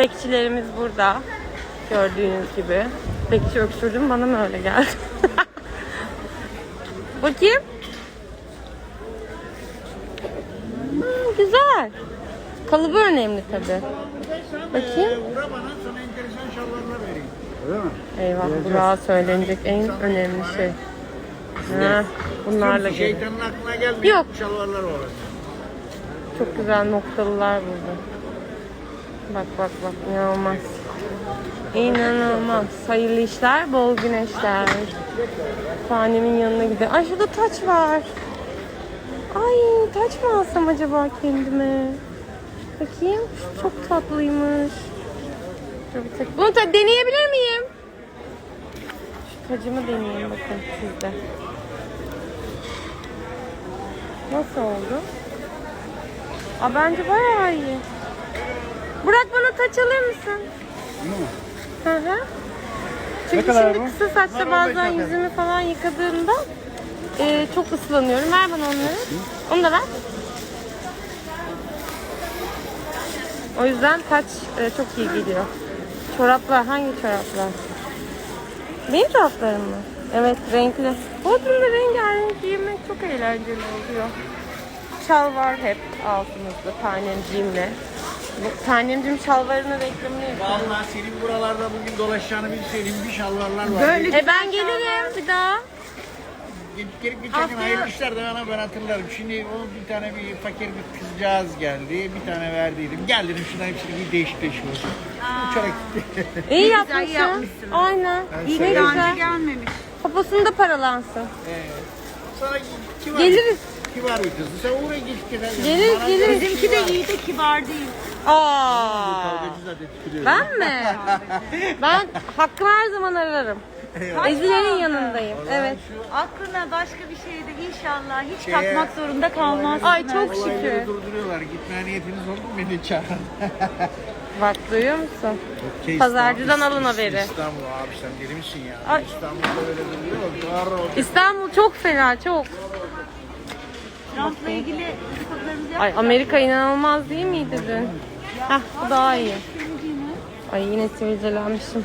Bekçilerimiz burada. Gördüğünüz gibi. Bekçi öksürdüm bana mı öyle geldi? Bakayım. Hmm, güzel. Kalıbı önemli tabi. Bakayım. Eyvah Burak'a söylenecek en önemli şey. Ha, bunlarla gelmiyor. Yok. Çok güzel noktalılar burada. Bak bak bak inanılmaz. İnanılmaz. Hayırlı işler, bol güneşler. Annemin yanına gidelim. Ay şurada taç var. Ay taç mı alsam acaba kendime? Bakayım. Çok tatlıymış. Dur bir tek- Bunu da deneyebilir miyim? Şu tacımı deneyeyim bakın sizde. Nasıl oldu? Aa, bence bayağı iyi. Burak bana taç alır mısın? Hı hı. Çünkü kadar şimdi bu? kısa saçta bazen yüzümü falan yıkadığımda e, çok ıslanıyorum. Ver bana onları. Onu da ver. O yüzden taç e, çok iyi geliyor. Çoraplar hangi çoraplar? Benim çoraplarım mı? Evet renkli. Bodrum'da rengarenk giymek çok eğlenceli oluyor. Şal var hep altımızda tanemciğimle. Bu tanemciğim şalvarının reklamını yapıyor. Vallahi senin buralarda bugün dolaşacağını bilseydim bir şalvarlar var. Böyle. E ben gelirim bir daha. Gelip geçerken hayırlı işler de bana ben hatırlarım. Şimdi o bir tane bir fakir bir kızcağız geldi. Bir tane verdiydim. Gel dedim şuna hepsini bir değişik değişik olsun. Uçarak gitti. İyi yapmışsın. yapmışsınız. Aynen. İyi ne ki Daha önce güzel. gelmemiş. Poposunda paralansın. Sana kibar, Geliriz. kibar bir kızdı. Sen oraya git gider. Geliriz, geliriz. Bizimki de iyi de kibar değil. Aa. Kavgacı zaten tükürüyor. Ben mi? ben hakkımı her zaman ararım. Ezilerin yanındayım. Evet. Aklına başka bir şey de inşallah hiç Şeye- takmak zorunda kalmaz. Ay çok Olayları şükür. durduruyorlar. Gitmeye niyetiniz oldu mu beni çağırın. Bak duyuyor musun? Okey, Pazarcıdan İstanbul- alın haberi. İstanbul abi sen deli misin ya? Ay. İstanbul'da öyle duruyor. Var o. İstanbul çok fena çok. Trump'la ilgili dedikodularımızı Ay Amerika inanılmaz değil miydi dün? Heh bu daha iyi. Ay yine sivilcelenmişim.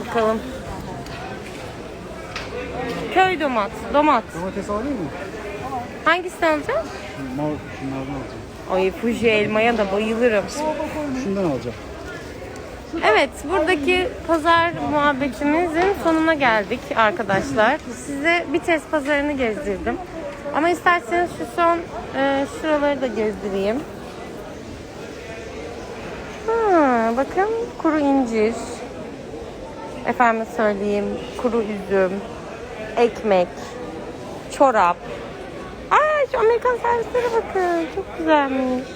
Bakalım. Köy domat, domat. Domates alayım mı? Hangisini alacağım? Mor şunlardan alacağım. Ay Fuji elmaya da bayılırım. Şundan alacağım. Evet, buradaki pazar muhabbetimizin sonuna geldik arkadaşlar. Size bir test pazarını gezdirdim. Ama isterseniz şu son e, şuraları da gezdireyim. Ha, bakın kuru incir. Efendim söyleyeyim kuru üzüm, ekmek, çorap. Ay şu Amerikan servislere bakın. Çok güzelmiş.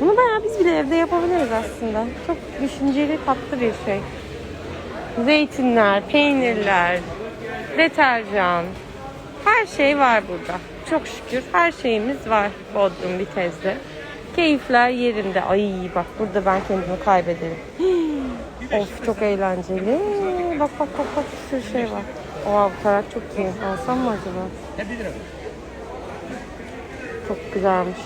Bunu bayağı biz bile evde yapabiliriz aslında. Çok düşünceli, tatlı bir şey. Zeytinler, peynirler, deterjan. Her şey var burada. Çok şükür her şeyimiz var Bodrum Vitez'de. Keyifler yerinde. Ay bak burada ben kendimi kaybederim. Of çok eğlenceli. Bak bak bak bak bir sürü şey var. Oha bu taraf çok iyi. Alsam mı acaba? Çok güzelmiş.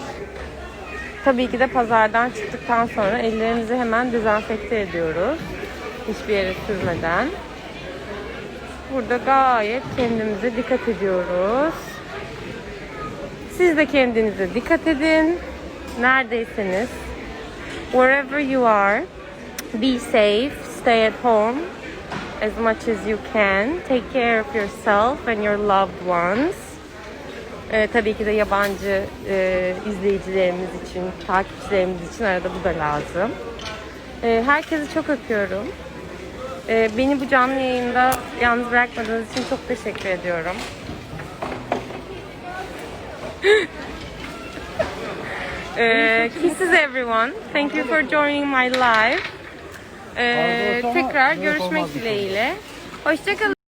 Tabii ki de pazardan çıktıktan sonra ellerimizi hemen dezenfekte ediyoruz. Hiçbir yere sürmeden. Burada gayet kendimize dikkat ediyoruz. Siz de kendinize dikkat edin. Neredeyseniz. Wherever you are, be safe, stay at home as much as you can. Take care of yourself and your loved ones. Ee, tabii ki de yabancı e, izleyicilerimiz için, takipçilerimiz için arada bu da lazım. Ee, herkesi çok öpüyorum. Ee, beni bu canlı yayında yalnız bırakmadığınız için çok teşekkür ediyorum. Ee, kisses everyone. Thank you for joining my live. Ee, tekrar görüşmek dileğiyle. Hoşçakalın.